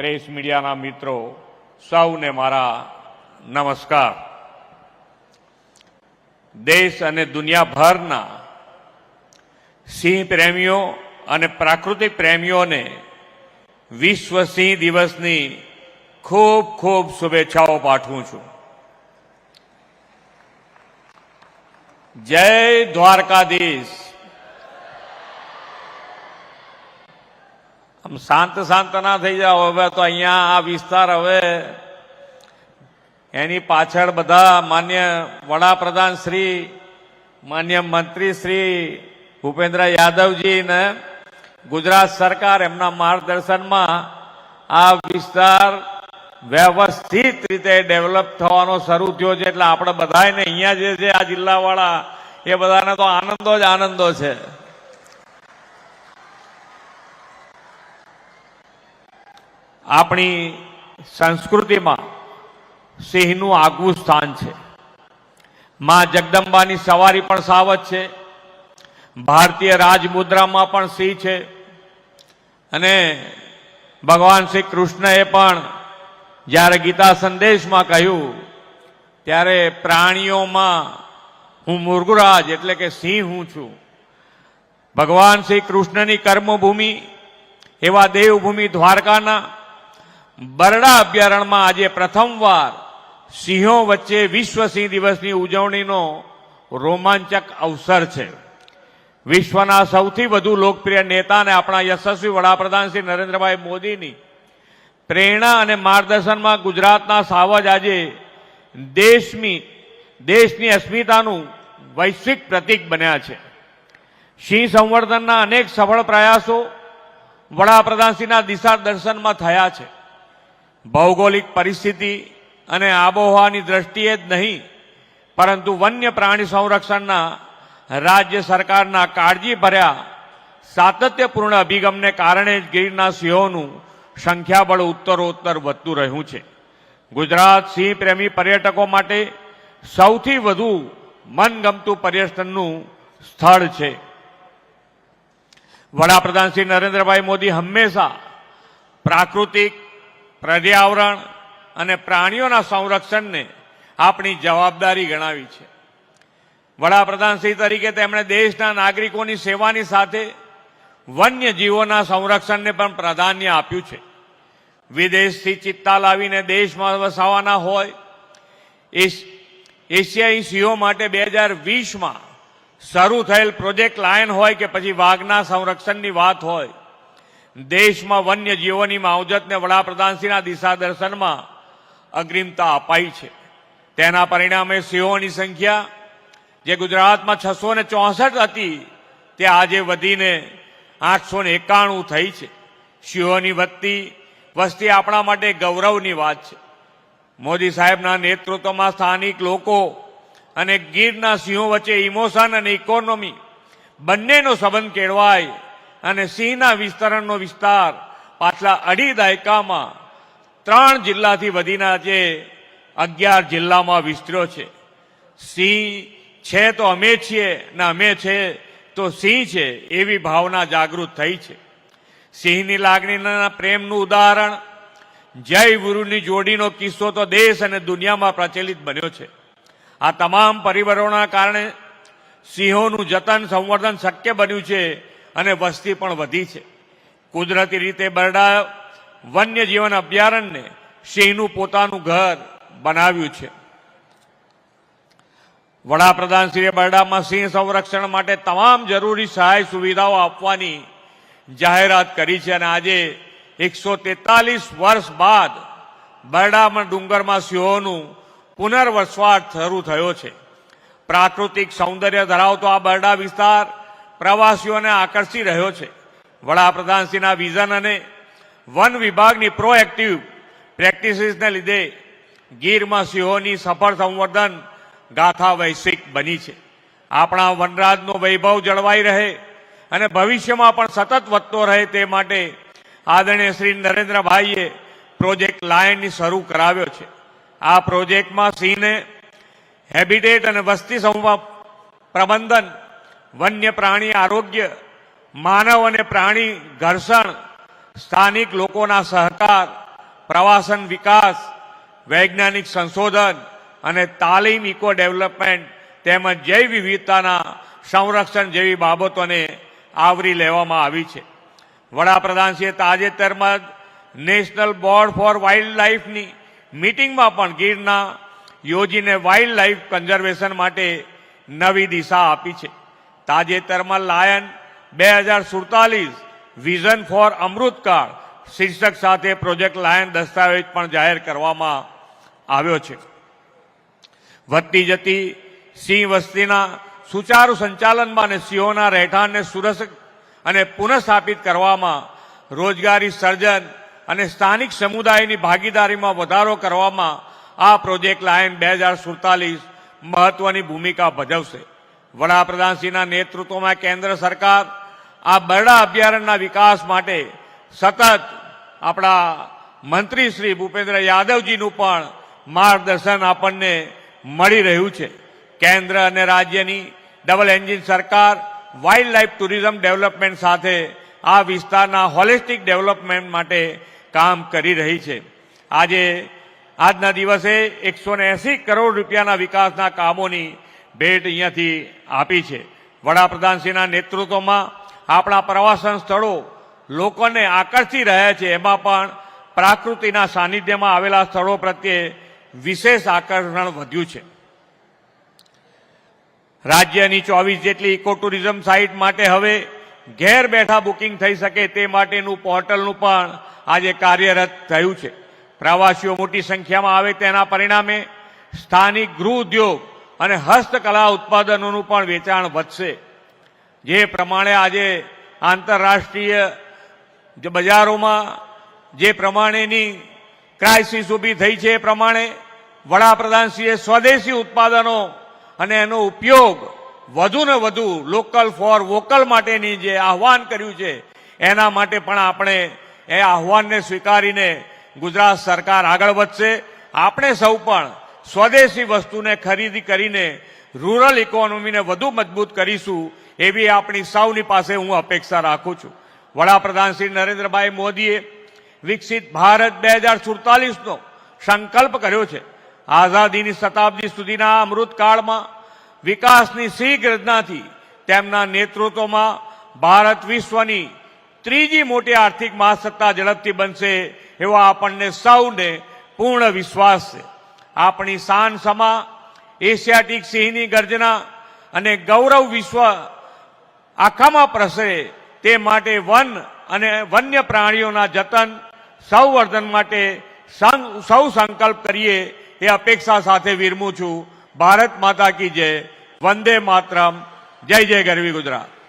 Press મીડિયાના મિત્રો, સૌને મારા નમસ્કાર. દેશ અને દુનિયાભરના સિંહ પ્રેમીઓ અને પ્રાકૃતિક પ્રેમીઓને વિશ્વ સિંહ દિવસની ખૂબ ખૂબ શુભેચ્છાઓ પાઠવું છું. જય દ્વારકાધીશ. આમ શાંત શાંત ના થઈ જાઓ. હવે તો અહીંયા આ વિસ્તાર હવે એની પાછળ બધા માન્ય વડાપ્રધાન શ્રી, માન્ય મંત્રી શ્રી ભૂપેન્દ્ર યાદવજી ને ગુજરાત સરકાર એમના માર્ગદર્શનમાં આ વિસ્તાર વ્યવસ્થિત રીતે ડેવલપ થવાનો શરૂ થયો છે. એટલે આપણે બધાને અહીંયા જે છે, આ જિલ્લાવાળા, એ બધાને તો આનંદો જ આનંદો છે. આપણી સંસ્કૃતિમાં સિંહનું આગવું સ્થાન છે. માં જગદંબાની સવારી પણ સાવજ છે. ભારતીય રાજમુદ્રામાં પણ સિંહ છે. અને ભગવાન શ્રી કૃષ્ણએ પણ જ્યારે ગીતા સંદેશમાં કહ્યું, ત્યારે પ્રાણીઓમાં હું મુર્ગુરાજ એટલે કે સિંહ હું છું. ભગવાન શ્રી કૃષ્ણની કર્મભૂમિ એવા દેવભૂમિ દ્વારકાના બરડા અભયારણ્યમાં આજે પ્રથમવાર સિંહો વચ્ચે વિશ્વ સિંહ દિવસની ઉજવણીનો રોમાંચક અવસર છે. વિશ્વના સૌથી વધુ લોકપ્રિય નેતા અને આપણા યશસ્વી વડાપ્રધાન શ્રી નરેન્દ્રભાઈ મોદીની પ્રેરણા અને માર્ગદર્શનમાં ગુજરાતના સાવજ આજે દેશની દેશની અસ્મિતાનું વૈશ્વિક પ્રતીક બન્યા છે. સિંહ સંવર્ધનના અનેક સફળ પ્રયાસો વડાપ્રધાનશ્રીના દિશા દર્શનમાં થયા છે. ભૌગોલિક પરિસ્થિતિ અને આબોહવાની દ્રષ્ટિએ જ નહીં, પરંતુ વન્ય પ્રાણી સંરક્ષણના રાજ્ય સરકારના કાળજીભર્યા સાતત્યપૂર્ણ અભિગમને કારણે જ ગીરના સિંહોનું સંખ્યાબળ ઉત્તરોત્તર વધતું રહ્યું છે. ગુજરાત સિંહ પ્રેમી પર્યટકો માટે સૌથી વધુ મનગમતું પર્યટનનું સ્થળ છે. વડાપ્રધાન શ્રી નરેન્દ્રભાઈ મોદી હંમેશા પ્રાકૃતિક પર્યાવરણ અને પ્રાણીઓના સંરક્ષણને આપણી જવાબદારી ગણાવી છે. વડાપ્રધાન શ્રી તરીકે તેમણે દેશના નાગરિકોની સેવાની સાથે વન્ય જીવોના સંરક્ષણને પણ પ્રાધાન્ય આપ્યું છે. વિદેશથી ચિત્તા લાવીને દેશમાં વસાવાના હોય એશિયાઈ સિંહો માટે બે હજાર વીસમાં શરૂ થયેલ પ્રોજેક્ટ લાયન હોય કે પછી વાઘના સંરક્ષણની વાત હોય દેશમાં વન્ય જીવોની માવજતને વડાપ્રધાનશ્રીના દિશા દર્શનમાં અગ્રિમતા અપાઈ છે. તેના પરિણામે સિંહોની સંખ્યા, જે ગુજરાતમાં છસો ને ચોસઠ હતી, તે આજે વધીને આઠસો ને એકાણું થઈ છે. સિંહોની વધતી વસ્તી આપણા માટે ગૌરવની વાત છે. મોદી સાહેબના નેતૃત્વમાં સ્થાનિક લોકો અને ગીરના સિંહો વચ્ચે ઇમોશન અને ઇકોનોમી બંનેનો સંબંધ કેળવાય અને સિંહના વિસ્તરણનો વિસ્તાર પાછલા અઢી દાયકામાં ત્રણ જિલ્લાથી વધીને આજે અગિયાર જિલ્લામાં વિસ્તર્યો છે. સિંહ છે તો અમે છીએ ને અમે છે તો સિંહ છે એવી ભાવના જાગૃત થઈ છે. સિંહની લાગણીના પ્રેમનું ઉદાહરણ, જય ગુરુની જોડીનો કિસ્સો તો દેશ અને દુનિયામાં પ્રચલિત બન્યો છે. આ તમામ પરિબળોના કારણે સિંહોનું જતન સંવર્ધન શક્ય બન્યું છે અને વસ્તી પણ વધી છે. કુદરતી રીતે બરડા વન્યજીવન અભયારણ્યને સિંહનું પોતાનું ઘર બનાવ્યું છે. વડાપ્રધાન શ્રીએ બરડામાં સિંહ સંરક્ષણ માટે તમામ જરૂરી સહાય સુવિધાઓ આપવાની જાહેરાત કરી છે અને આજે એકસો વર્ષ બાદ બરડામાં ડુંગરમાં સિંહોનું પુનર્વસવાટ શરૂ થયો છે. પ્રાકૃતિક સૌંદર્ય ધરાવતો આ બરડા વિસ્તાર પ્રવાસીઓને આકર્ષી રહ્યો છે. વડાપ્રધાનશ્રીના વિઝન અને વન વિભાગની પ્રોએક્ટિવ પ્રેક્ટિસીસને લીધે ગીરમાં સિંહોની સફળ સંવર્ધન ગાથા વૈશ્વિક બની છે. આપણા વનરાજનો વૈભવ જળવાઈ રહે અને ભવિષ્યમાં પણ સતત વધતો રહે તે માટે આદરણીય શ્રી નરેન્દ્રભાઈએ પ્રોજેક્ટ લાયનની શરૂ કરાવ્યો છે. આ પ્રોજેક્ટમાં સિંહને હેબિટેટ અને વસ્તી પ્રબંધન વન્ય પ્રાણી આરોગ્ય, માનવ અને પ્રાણી ઘર્ષણ, સ્થાનિક લોકોના સહકાર, પ્રવાસન વિકાસ, વૈજ્ઞાનિક સંશોધન અને તાલીમ ઇકો ડેવલપમેન્ટ તેમજ જૈવ વિવિધતાના સંરક્ષણ જેવી બાબતોને આવરી લેવામાં આવી છે. વડાપ્રધાનશ્રીએ તાજેતરમાં જ નેશનલ બોર્ડ ફોર વાઇલ્ડ લાઇફની મિટિંગમાં પણ ગીરના યોજીને વાઇલ્ડ લાઇફ કન્ઝર્વેશન માટે નવી દિશા આપી છે. તાજેતરમાં લાયન બે હજાર સુડતાલીસ વિઝન ફોર અમૃતકાળ શીર્ષક સાથે પ્રોજેક્ટ લાયન દસ્તાવેજ પણ જાહેર કરવામાં આવ્યો છે. વધતી જતી સિંહ વસ્તીના સુચારુ સંચાલનમાં અને સિંહોના રહેઠાણને સુરક્ષિત અને પુનઃસ્થાપિત કરવામાં રોજગારી સર્જન અને સ્થાનિક સમુદાયની ભાગીદારીમાં વધારો કરવામાં આ પ્રોજેક્ટ લાયન બે હજાર સુડતાલીસ મહત્વની ભૂમિકા ભજવશે. વડાપ્રધાનશ્રીના નેતૃત્વમાં કેન્દ્ર સરકાર આ બરડા અભયારણ્યના વિકાસ માટે સતત આપણા મંત્રી શ્રી ભૂપેન્દ્ર યાદવજીનું પણ માર્ગદર્શન આપણને મળી રહ્યું છે. કેન્દ્ર અને રાજ્યની ડબલ એન્જિન સરકાર વાઇલ્ડ લાઇફ ટુરિઝમ ડેવલપમેન્ટ સાથે આ વિસ્તારના હોલિસ્ટિક ડેવલપમેન્ટ માટે કામ કરી રહી છે. આજે આજના દિવસે એકસો કરોડ રૂપિયાના વિકાસના કામોની ભેટ અહીંયાથી આપી છે. વડાપ્રધાનશ્રીના નેતૃત્વમાં આપણા પ્રવાસન સ્થળો લોકોને આકર્ષી રહ્યા છે. એમાં પણ પ્રાકૃતિના સાનિધ્યમાં આવેલા સ્થળો પ્રત્યે વિશેષ આકર્ષણ વધ્યું છે. રાજ્યની ચોવીસ જેટલી ઇકો ટુરિઝમ સાઇટ માટે હવે ઘેર બેઠા બુકિંગ થઈ શકે તે માટેનું પોર્ટલનું પણ આજે કાર્યરત થયું છે. પ્રવાસીઓ મોટી સંખ્યામાં આવે તેના પરિણામે સ્થાનિક ગૃહ ઉદ્યોગ અને હસ્તકલા ઉત્પાદનોનું પણ વેચાણ વધશે. જે પ્રમાણે આજે આંતરરાષ્ટ્રીય જે બજારોમાં જે પ્રમાણેની ક્રાઇસિસ ઊભી થઈ છે એ પ્રમાણે વડાપ્રધાનશ્રીએ સ્વદેશી ઉત્પાદનો અને એનો ઉપયોગ વધુ ને વધુ લોકલ ફોર વોકલ માટેની જે આહવાન કર્યું છે, એના માટે પણ આપણે એ આહવાનને સ્વીકારીને ગુજરાત સરકાર આગળ વધશે. આપણે સૌ પણ સ્વદેશી વસ્તુને ખરીદી કરીને રૂરલ ઇકોનોમીને વધુ મજબૂત કરીશું, એવી આપણી સૌની પાસે હું અપેક્ષા રાખું છું. વડાપ્રધાન શ્રી નરેન્દ્રભાઈ મોદીએ વિકસિત ભારત બે હજાર સુડતાલીસનો સંકલ્પ કર્યો છે. આઝાદીની શતાબ્દી સુધીના અમૃતકાળમાં વિકાસની શીઘ્રતાથી તેમના નેતૃત્વમાં ભારત વિશ્વની ત્રીજી મોટી આર્થિક મહાસત્તા ઝડપથી બનશે એવો આપણને સૌને પૂર્ણ વિશ્વાસ છે. આપણી શાન સમા, એશિયાટિક સિંહની ગર્જના અને ગૌરવ વિશ્વ આખામાં પ્રસરે તે માટે વન અને વન્ય પ્રાણીઓના જતન, સંવર્ધન માટે સૌ સંકલ્પ કરીએ એ અપેક્ષા સાથે વિરમું છું. ભારત માતા કી જય. વંદે માતરમ. જય જય ગરવી ગુજરાત.